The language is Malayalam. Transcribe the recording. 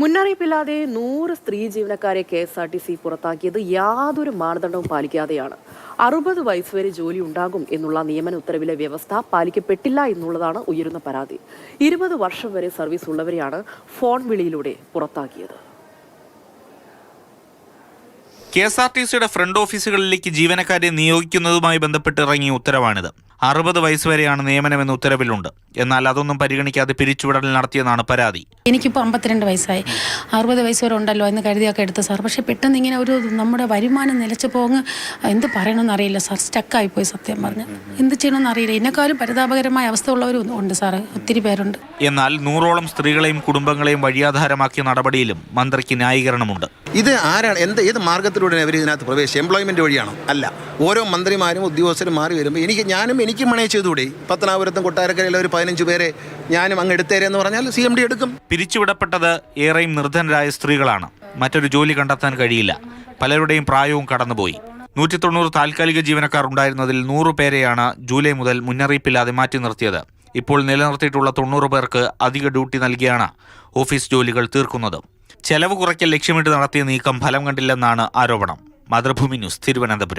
മുന്നറിയിപ്പില്ലാതെ നൂറ് സ്ത്രീ ജീവനക്കാരെ K S R T C പുറത്താക്കിയത് യാതൊരു മാനദണ്ഡവും പാലിക്കാതെയാണ്. അറുപത് വയസ്സ് വരെ ജോലി ഉണ്ടാകും എന്നുള്ള നിയമന ഉത്തരവിലെ വ്യവസ്ഥ പാലിക്കപ്പെട്ടില്ല എന്നുള്ളതാണ് ഉയരുന്ന പരാതി. ഇരുപത് വർഷം വരെ സർവീസ് ഉള്ളവരെയാണ് ഫോൺ വിളിയിലൂടെ പുറത്താക്കിയത്. കെ എസ് ആർ ടി സിയുടെ ഫ്രണ്ട് ഓഫീസുകളിലേക്ക് ജീവനക്കാരെ നിയോഗിക്കുന്നതുമായി ബന്ധപ്പെട്ട് ഇറങ്ങിയ ഉത്തരവാണിത്. അറുപത് വയസ്സ് വരെയാണ് നിയമനമെന്ന് ഉത്തരവിലുണ്ട്. എന്നാൽ അതൊന്നും പരിഗണിക്കാതെ പിരിച്ചുവിടൽ നടത്തിയെന്നാണ് പരാതി. എനിക്കിപ്പോൾ അമ്പത്തിരണ്ട് വയസ്സായി. അറുപത് വയസ്സ് വരെ ഉണ്ടല്ലോ എന്ന് കരുതിയൊക്കെ എടുത്ത സാർ. പക്ഷേ പെട്ടെന്ന് ഇങ്ങനെ ഒരു നമ്മുടെ വരുമാനം നിലച്ചു പോങ്ങ് എന്ത് പറയണമെന്ന് അറിയില്ല സാർ. സ്റ്റക്കായി പോയി സത്യം പറഞ്ഞ്. എന്ത് ചെയ്യണമെന്ന് അറിയില്ല എന്നെക്കാളും പരിതാപകരമായ അവസ്ഥ ഉള്ളവരും ഉണ്ട് സാറ് ഒത്തിരി പേരുണ്ട്. എന്നാൽ നൂറോളം സ്ത്രീകളെയും കുടുംബങ്ങളെയും വഴിയാധാരമാക്കിയ നടപടിയിലും മന്ത്രിക്ക് ന്യായീകരണമുണ്ട്. ഇത് ആരാണ്? എന്ത് ഏത് മാർഗത്തിലൂടെയാണ് അവർ ഇതിനകത്ത് പ്രവേശിച്ചത് എംപ്ലോയ്മെന്റ് വഴിയാണോ. അല്ല ഓരോ മന്ത്രിമാരും ഉദ്യോഗസ്ഥരും മാറി വരുമ്പോൾ എനിക്ക് ഞാനും എനിക്കും മണേ ചെയ്തുകൂടി? പത്തനാപുരത്തും കൊട്ടാരക്കരയിലെ ഒരു പതിനഞ്ച് പേരെ ഞാനും അങ്ങ് എടുത്തേരെന്ന് പറഞ്ഞാൽ സി എം ഡി എടുക്കും. പിരിച്ചുവിടപ്പെട്ടത് ഏറെയും നിർധനരായ സ്ത്രീകളാണ്. മറ്റൊരു ജോലി കണ്ടെത്താൻ കഴിയില്ല. പലരുടെയും പ്രായവും കടന്നുപോയി. നൂറ്റി തൊണ്ണൂറ് താൽക്കാലിക ജീവനക്കാർ ഉണ്ടായിരുന്നതിൽ നൂറ് പേരെയാണ് ജൂലൈ മുതൽ മുന്നറിയിപ്പില്ലാതെ മാറ്റി നിർത്തിയത്. ഇപ്പോൾ നിലനിർത്തിയിട്ടുള്ള തൊണ്ണൂറ് പേർക്ക് അധിക ഡ്യൂട്ടി നൽകിയാണ് ഓഫീസ് ജോലികൾ തീർക്കുന്നത്. ചെലവ് കുറയ്ക്കൽ ലക്ഷ്യമിട്ട് നടത്തിയ നീക്കം ഫലം കണ്ടില്ലെന്നാണ് ആരോപണം. മാതൃഭൂമി ന്യൂസ് തിരുവനന്തപുരം.